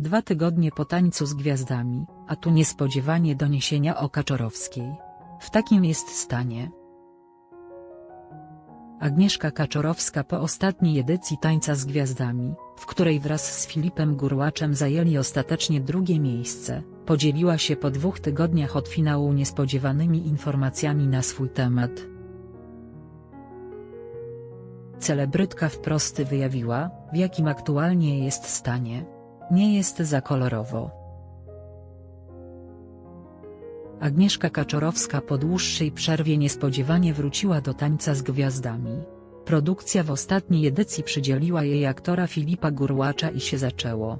Dwa tygodnie po tańcu z gwiazdami, a tu niespodziewanie doniesienia o Kaczorowskiej. W takim jest stanie. Agnieszka Kaczorowska po ostatniej edycji Tańca z Gwiazdami, w której wraz z Filipem Gurłaczem zajęli ostatecznie drugie miejsce, podzieliła się po dwóch tygodniach od finału niespodziewanymi informacjami na swój temat. Celebrytka wprost wyjawiła, w jakim aktualnie jest stanie. Nie jest za kolorowo. Agnieszka Kaczorowska po dłuższej przerwie niespodziewanie wróciła do tańca z gwiazdami. Produkcja w ostatniej edycji przydzieliła jej aktora Filipa Gurłacza i się zaczęło.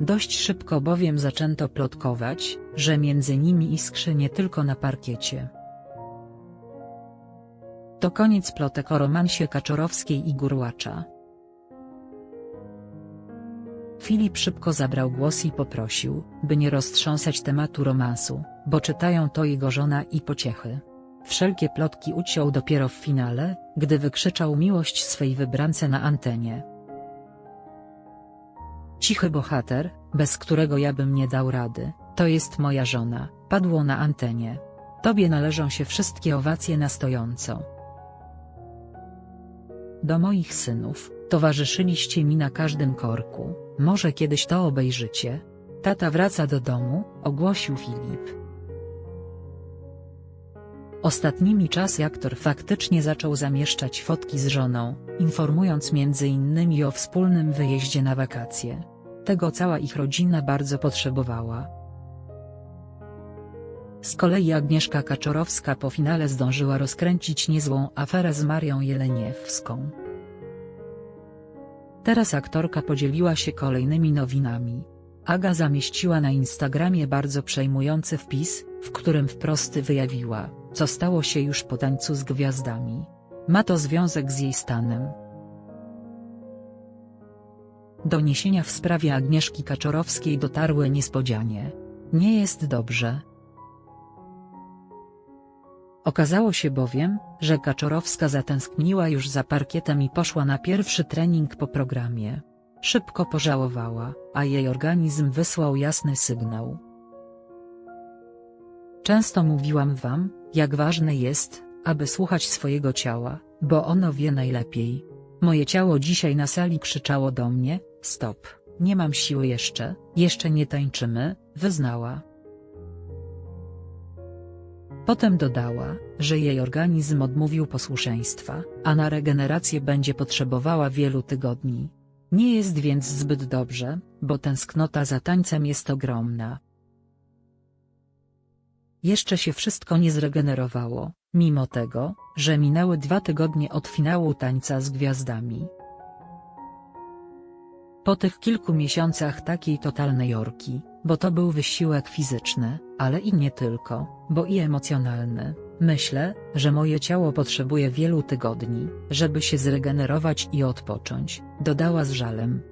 Dość szybko bowiem zaczęto plotkować, że między nimi iskrzy nie tylko na parkiecie. To koniec plotek o romansie Kaczorowskiej i Gurłacza. Filip szybko zabrał głos i poprosił, by nie roztrząsać tematu romansu, bo czytają to jego żona i pociechy. Wszelkie plotki uciął dopiero w finale, gdy wykrzyczał miłość swej wybrance na antenie. Cichy bohater, bez którego ja bym nie dał rady, to jest moja żona, padło na antenie. Tobie należą się wszystkie owacje na stojąco. Do moich synów, towarzyszyliście mi na każdym korku, może kiedyś to obejrzycie. Tata wraca do domu, ogłosił Filip. Ostatnimi czasy aktor faktycznie zaczął zamieszczać fotki z żoną, informując między innymi o wspólnym wyjeździe na wakacje. Tego cała ich rodzina bardzo potrzebowała. Z kolei Agnieszka Kaczorowska po finale zdążyła rozkręcić niezłą aferę z Marią Jeleniewską. Teraz aktorka podzieliła się kolejnymi nowinami. Aga zamieściła na Instagramie bardzo przejmujący wpis, w którym wprost wyjawiła, co stało się już po tańcu z gwiazdami. Ma to związek z jej stanem. Doniesienia w sprawie Agnieszki Kaczorowskiej dotarły niespodzianie. Nie jest dobrze. Okazało się bowiem, że Kaczorowska zatęskniła już za parkietem i poszła na pierwszy trening po programie. Szybko pożałowała, a jej organizm wysłał jasny sygnał. Często mówiłam wam, jak ważne jest, aby słuchać swojego ciała, bo ono wie najlepiej. Moje ciało dzisiaj na sali krzyczało do mnie, stop, nie mam siły jeszcze, jeszcze nie tańczymy, wyznała. Potem dodała, że jej organizm odmówił posłuszeństwa, a na regenerację będzie potrzebowała wielu tygodni. Nie jest więc zbyt dobrze, bo tęsknota za tańcem jest ogromna. Jeszcze się wszystko nie zregenerowało, mimo tego, że minęły dwa tygodnie od finału tańca z gwiazdami. Po tych kilku miesiącach takiej totalnej orki, bo to był wysiłek fizyczny, ale i nie tylko, bo i emocjonalny. Myślę, że moje ciało potrzebuje wielu tygodni, żeby się zregenerować i odpocząć, dodała z żalem.